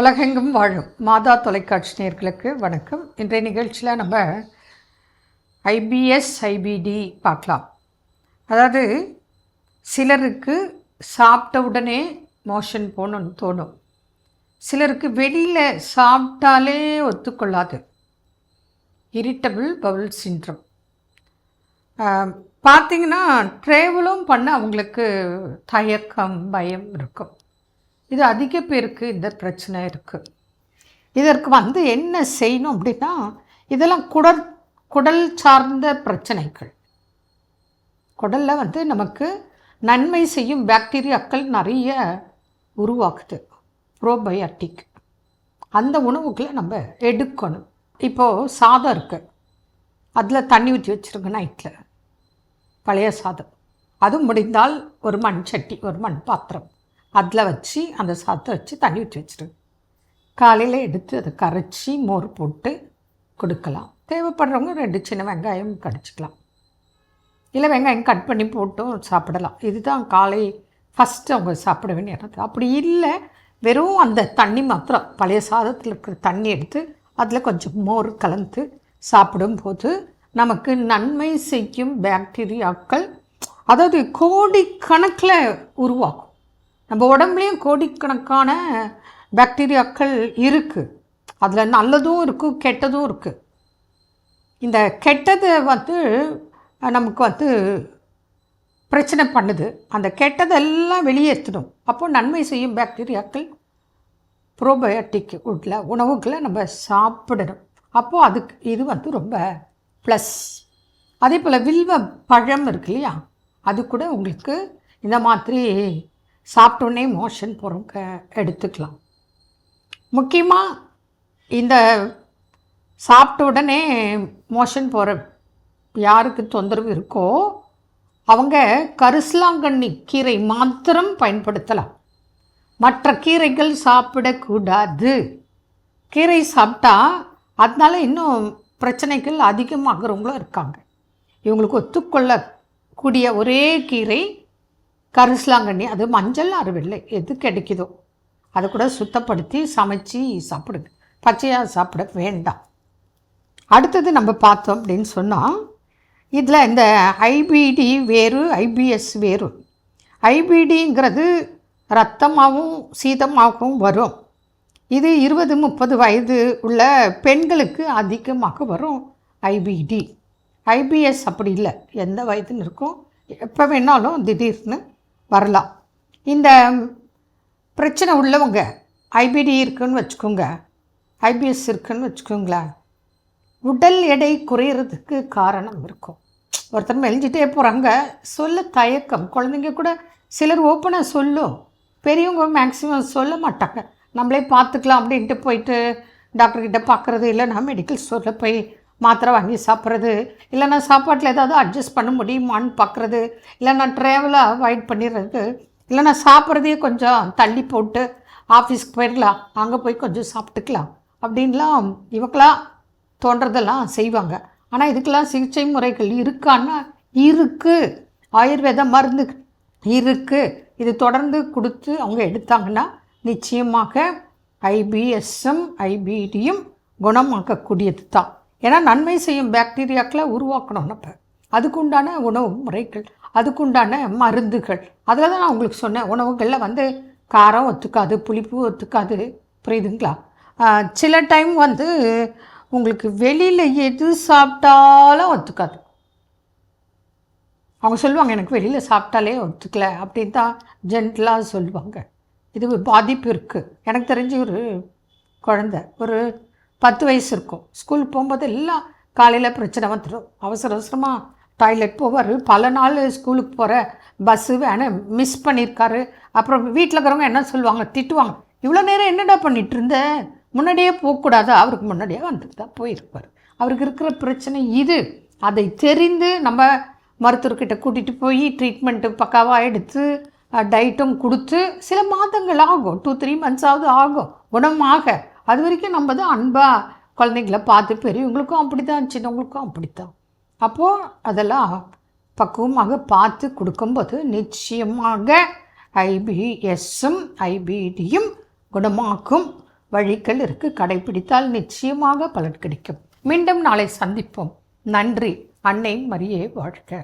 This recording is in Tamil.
உலகெங்கும் வாழும் மாதா தொலைக்காட்சி நேர்களுக்கு வணக்கம். இன்றைய நிகழ்ச்சியில் நம்ம ஐபிஎஸ் ஐபிடி பார்க்கலாம். அதாவது சிலருக்கு சாப்பிட்ட உடனே மோஷன் போகணும்னு தோணும். சிலருக்கு வெளியில் சாப்பிட்டாலே ஒத்துக்கொள்ளாது. Irritable bowel சின்ட்ரம். பார்த்தீங்கன்னா ட்ராவலும் பண்ண அவங்களுக்கு தயக்கம் பயம் இருக்கும். இது அதிக பேருக்கு இந்த பிரச்சனை இருக்குது இதற்கு வந்து என்ன செய்யணும் அப்படின்னா இதெல்லாம் குடல் குடல் சார்ந்த பிரச்சனைகள். குடலில் வந்து நமக்கு நன்மை செய்யும் பாக்டீரியாக்கள் நிறைய உருவாக்குது ப்ரோபயாட்டிக் அந்த உணவுகளை நம்ம எடுக்கணும். இப்போது சாதம் இருக்குது அதில் தண்ணி ஊற்றி வச்சுருங்க நைட்டில் பழைய சாதம். அது முடிந்தால் ஒரு மண் சட்டி ஒரு மண் பாத்திரம் அதில் வச்சு அந்த சாத்தை வச்சு தண்ணி ஊற்றி வச்சுருங்க காலையில் எடுத்து அதை கரைச்சி மோர் போட்டு கொடுக்கலாம். தேவைப்படுறவங்க ரெண்டு சின்ன வெங்காயம் கடிச்சிக்கலாம். இல்லை வெங்காயம் கட் பண்ணி போட்டும் சாப்பிடலாம். இதுதான் காலை ஃபஸ்ட்டு அவங்க சாப்பிட வேண்டிய அப்படி இல்லை வெறும் அந்த தண்ணி மாத்திரம் பழைய சாதத்தில் இருக்கிற தண்ணி எடுத்து அதில் கொஞ்சம் மோர் கலந்து சாப்பிடும்போது நமக்கு நன்மை செய்யும் பாக்டீரியாக்கள் அதாவது கோடிக்கணக்கில் உருவாகும். நம்ம உடம்புலேயும் கோடிக்கணக்கான பாக்டீரியாக்கள் இருக்குது அதில் நல்லதும் இருக்குது கெட்டதும் இருக்குது இந்த கெட்டதை வந்து நமக்கு வந்து பிரச்சனை பண்ணுது. அந்த கெட்டதெல்லாம் வெளியேற்றணும் அப்போது நன்மை செய்யும் பாக்டீரியாக்கள் ப்ரோபயோட்டிக் உள்ள உணவுகளை நம்ம சாப்பிடணும். அப்போது அதுக்கு இது வந்து ரொம்ப ப்ளஸ் அதே போல் வில்வ பழம் இருக்கு இல்லையா? அது கூட உங்களுக்கு இந்த மாதிரி சாப்பிட்டோன்னே மோஷன் போகிறவங்க எடுத்துக்கலாம். முக்கியமாக இந்த சாப்பிட்ட உடனே மோஷன் போகிற யாருக்கு தொந்தரவு இருக்கோ அவங்க கரிசலாங்கண்ணி கீரை மாத்திரம் பயன்படுத்தலாம். மற்ற கீரைகள் சாப்பிடக்கூடாது. கீரை சாப்பிட்டா அதனால் இன்னும் பிரச்சனைகள் அதிகமாகிறவங்களும் இருக்காங்க. இவங்களுக்கு ஒத்துக்கொள்ளக்கூடிய ஒரே கீரை கரிசலாங்கண்ணி அது மஞ்சள் அறுவெள்ளை எது கிடைக்குதோ அதை கூட சுத்தப்படுத்தி சமைச்சு சாப்பிடுங்க. பச்சையாக சாப்பிட வேண்டாம். அடுத்தது நம்ம பார்த்தோம் அப்படின்னு சொன்னால் இதில் இந்த ஐபிடி வேறு ஐபிஎஸ் வேறு. ஐபிடிங்கிறது ரத்தமாகவும் சீதமாகவும் வரும். இது இருபது முப்பது வயது உள்ள பெண்களுக்கு அதிகமாக வரும் ஐபிடி ஐபிஎஸ் அப்படி இல்லை. எந்த வயதுன்னு இருக்கும். எப்போ வேணாலும் திடீர்னு வரலாம். இந்த பிரச்சனை உள்ளவங்க ஐபிடி இருக்குன்னு வச்சுக்கோங்க. ஐபிஎஸ் இருக்குன்னு வச்சுக்கோங்களேன். உடல் எடை குறையிறதுக்கு காரணம் இருக்கும். ஒருத்தர் மெலிஞ்சிட்டே போகிறாங்க சொல்ல தயக்கம். குழந்தைங்க கூட சிலர் ஓப்பனாக சொல்லும் பெரியவங்க மேக்ஸிமம் சொல்ல மாட்டாங்க. நம்மளே பார்த்துக்கலாம் அப்படின்ட்டு போயிட்டு டாக்டர்கிட்ட பார்க்குறது இல்லைனா மெடிக்கல் ஸ்டோரில் போய் மாத்திரை வாங்கி சாப்பிட்றது இல்லைனா சாப்பாட்டில் ஏதாவது அட்ஜஸ்ட் பண்ண முடியுமான்னு பார்க்குறது இல்லைனா ட்ராவலை அவாய்ட் பண்ணிடுறது இல்லைனா சாப்பிட்றதையே கொஞ்சம் தள்ளி போட்டு ஆஃபீஸ்க்கு போயிடலாம் அங்கே போய் கொஞ்சம் சாப்பிட்டுக்கலாம் அப்படின்லாம் இவக்கெல்லாம் தோன்றதெல்லாம் செய்வாங்க. ஆனால் இதுக்கெல்லாம் சிகிச்சை முறைகள் இருக்கான்னா இருக்குது ஆயுர்வேத மருந்து இருக்குது இது தொடர்ந்து கொடுத்து அவங்க எடுத்தாங்கன்னா நிச்சயமாக ஐபிஎஸ்எம் ஐபிடியும் குணமாக்கக்கூடியது தான் ஏன்னா நன்மை செய்யும் பாக்டீரியாக்களை உருவாக்கணும் நம்ம அதுக்குண்டான உணவு முறைகள் அதுக்குண்டான மருந்துகள். அதில் தான் நான் உங்களுக்கு சொன்னேன் உணவுகளில் வந்து காரம் ஒத்துக்காது புளிப்பு ஒத்துக்காது. புரியுதுங்களா? சில டைம் வந்து உங்களுக்கு வெளியில் எது சாப்பிட்டாலும் ஒத்துக்காது. அவங்க சொல்லுவாங்க எனக்கு வெளியில் சாப்பிட்டாலே ஒத்துக்கல அப்படின்னு தான் ஜென்டலாக சொல்லுவாங்க. இது பாதிப்பு இருக்குது எனக்கு தெரிஞ்சு ஒரு குழந்த ஒரு பத்து வயசு இருக்கும். ஸ்கூல் போகும்போது எல்லாம் காலையில் பிரச்சனை வந்துடும். அவசர அவசரமாக டாய்லெட் போவார். பல நாள் ஸ்கூலுக்கு போகிற பஸ்ஸு வேனை மிஸ் பண்ணியிருக்காரு அப்புறம் வீட்டில் இருக்கிறவங்க என்ன சொல்லுவாங்க? திட்டுவாங்க. இவ்வளோ நேரம் என்னடா பண்ணிகிட்டு இருந்த? முன்னாடியே போகக்கூடாது? அவருக்கு முன்னாடியே வந்துட்டு தான் போயிருப்பார். அவருக்கு இருக்கிற பிரச்சனை இது. அதை தெரிந்து நம்ம மருத்துவர்கிட்ட கூட்டிகிட்டு போய் ட்ரீட்மெண்ட்டு பக்காவாக எடுத்து டயட்டும் கொடுத்து சில மாதங்கள் ஆகும். டூ த்ரீ மந்த்ஸாவது ஆகும். குணமாக அது வரைக்கும் நம்ம தான் அன்பாக குழந்தைங்கள பார்த்து பெரியவங்களுக்கும் அப்படி தான் சின்னவங்களுக்கும் அப்படி தான் அப்போது அதெல்லாம் பக்குவமாக பார்த்து கொடுக்கும்போது நிச்சயமாக ஐபிஎஸ்ஸும் ஐபிடியும் குணமாக்கும் வழிகள் இருக்குது கடைபிடித்தால் நிச்சயமாக பலன் கிடைக்கும். மீண்டும் நாளை சந்திப்போம். நன்றி. அன்னை மரியே வாழ்க.